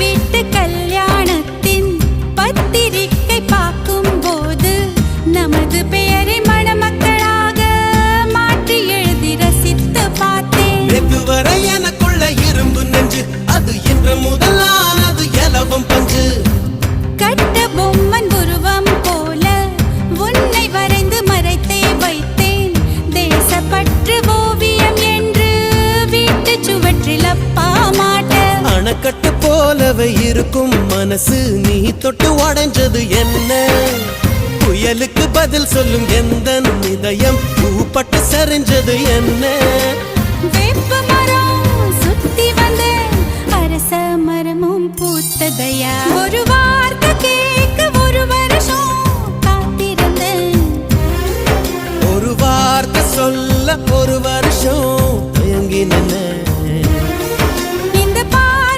வீட்டு கல்யாணத்தின் பத்திரிக்கை பார்க்கும் போது நமது பெயரை மணமக்களாக மாற்றி எழுதி ரசித்து பார்த்தேன். நேத்து வரை எனக்குள்ள இரும்பு நெஞ்சு அது இன்று முதலானது எலவும் பஞ்சு. கட்ட பொம்மன் உருவம் போல உன்னை வரைந்து மறைத்தே வைத்தேன். தேசப்பற்று ஓவியம் என்று வீட்டு சுவற்றில் அப்பா மாட்ட அணைக்கட்டு போலவே இருக்கும் மனசு. நீ தொட்டு உடைஞ்சது என்ன? புயலுக்கு பதில் சொல்லும் எந்த இதயம்? பூப்பட்டு சரிஞ்சது என்ன? சுத்தி வந்து அரச மரமும் பூத்ததையா? ஒரு வார்த்தை கேட்க ஒரு வருஷம் காத்திருந்தேன் ஒரு வார்த்தை சொல்ல ஒரு வருஷம் தயங்கின